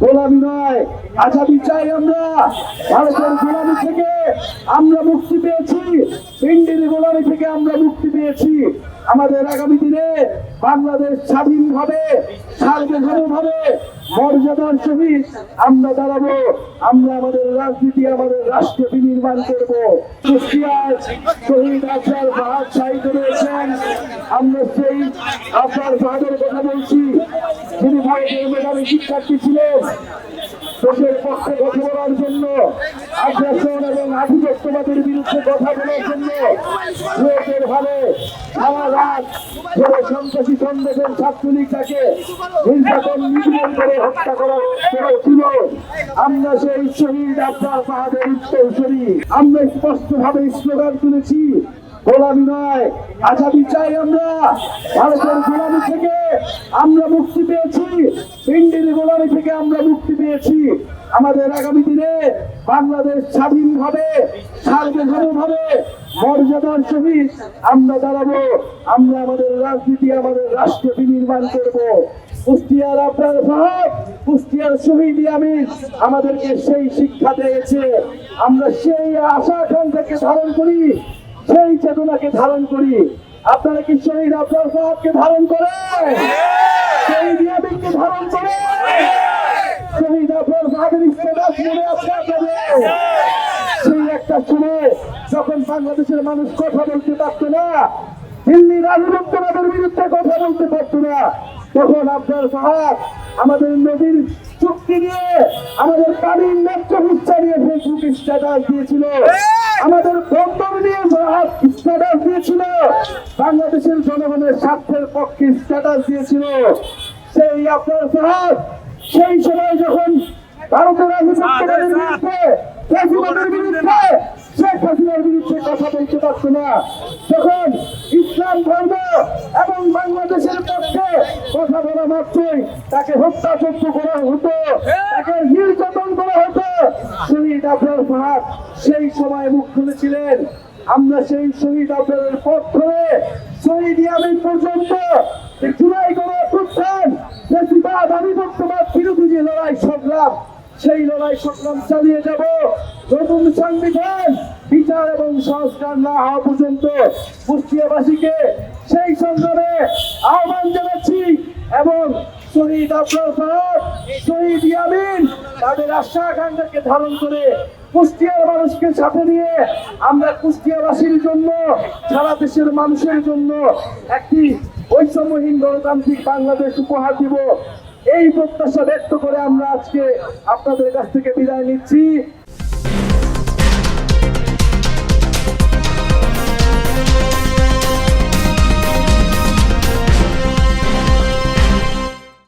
গোলামি নয়। আজাদি চাই আমরা, ভারতের গোলামি থেকে আমরা মুক্তি পেয়েছি। ইন্ডিয়ান গোলামি থেকে আমরা মুক্তি পেয়েছি। আমাদের আগামী দিনে বাংলাদেশ স্বাধীন হবে, সার্বভৌম হবে। মর্যাদার সহিত আমরা দাঁড়াবো, আমরা আমাদের রাজনীতি, আমাদের রাষ্ট্র বিনির্মাণ করব। কুষ্টিয়ার শহীদ আফসার ফাহাদ শাহিদ রয়েছেন আমরা সেই আফসার ফাহাদের কথা বলছি। যিনি ভারতের মেধাবী শিক্ষার্থী ছিলেন, দেশের পক্ষে কথা বলার জন্য আগ্রাসন আধিপত্যবাদের বিরুদ্ধে কথা বলার জন্য লোকের ভাবে সারা রাত ধরে সন্ত্রাসী সংগঠন ছাত্রলীগ নির্যাতন, নিপীড়ন করে হত্যা করা করেছিল। আমরা সেই শহীদ আব্বাস বাহাদের উত্তরসূরি আমরা স্পষ্ট ভাবে স্লোগান তুলেছি, গোলামি নয়, আজাদি চাই আমরা। ভারতের গোলামি থেকে আমরা মুক্তি পেয়েছি ইন্ডিয়ান গোলামি থেকে আমরা মুক্তি পেয়েছি। আমাদের আগামী দিনে বাংলাদেশ স্বাধীন হবে সার্বভৌম হবে মর্যাদার সহিত আমরা দাঁড়াবো। আমরা আমাদের রাজনীতি আমাদের রাষ্ট্র বিনির্মাণ করব। কুষ্টিয়ার আপনার সাহেব কুষ্টিয়ার শহীদ আমিন আমাদেরকে সেই শিক্ষা দিয়েছে। আমরা সেই আশা আকাঙ্ক্ষাকে ধারণ করি সেই চেতনাকে ধারণ করি। আপনারা কি শহীদ আপনার সাহেবকে ধারণ করে সেই দিয়াবিনকে ধারণ করে শহীদ আপনার সেই একটা বাংলাদেশের কথা বলতে না কথা বলতে না, তখন আপনার আমাদের নদীর চুক্তি নিয়ে আমাদের পানির ন্যায্য নিয়ে ফেসবুক স্ট্যাটাস দিয়েছিল। আমাদের বন্দর নিয়ে স্ট্যাটাস দিয়েছিল। বাংলাদেশের জনগণের স্বার্থের পক্ষে স্ট্যাটাস দিয়েছিল। সেই আপনার সাহাব সেই সময় যখন ভারতের আধিপত্যবাদের বিরুদ্ধে ফেসবুকের বিরুদ্ধে। শেখ হাসিনার বিরুদ্ধে কথা বলতে পারতো না। যখন ইসলাম ধর্ম এবং বাংলাদেশের পক্ষে কথা বলা মাত্রই তাকে হত্যাযজ্ঞ করা হতো তাকে নির্যাতন করা হতো। শহীদ আফরার ফাহাদ সেই সময় মুখ খুলেছিলেন। আমরা সেই শহীদ আফরারের পথ ধরে শহীদ ইয়ামিন পর্যন্ত জুলাই করে অভ্যুত্থান বেশিরভাগ আধিপত্যবাদ বিরোধী যে লড়াই সংগ্রাম সেই লড়াই সংগ্রাম চালিয়ে যাব। নতুন সংবিধান, বিচার এবং সংস্কার না হওয়া পর্যন্ত কুষ্টিয়াবাসীকে সেই সংগ্রামে আহ্বান জানাচ্ছি এবং শহীদ আফরার ফাহাদ, শহীদ ইয়ামিন তাদের আশা আকাঙ্ক্ষাকে ধারণ করে কুষ্টিয়ার মানুষকে সাথে নিয়ে আমরা কুষ্টিয়াবাসীর জন্য, সারা দেশের মানুষের জন্য একটি বৈষম্যহীন গণতান্ত্রিক বাংলাদেশ উপহার দিব। এই প্রত্যাশা ব্যক্ত করে আমরা আজকে আপনাদের কাছ থেকে বিদায় নিচ্ছি।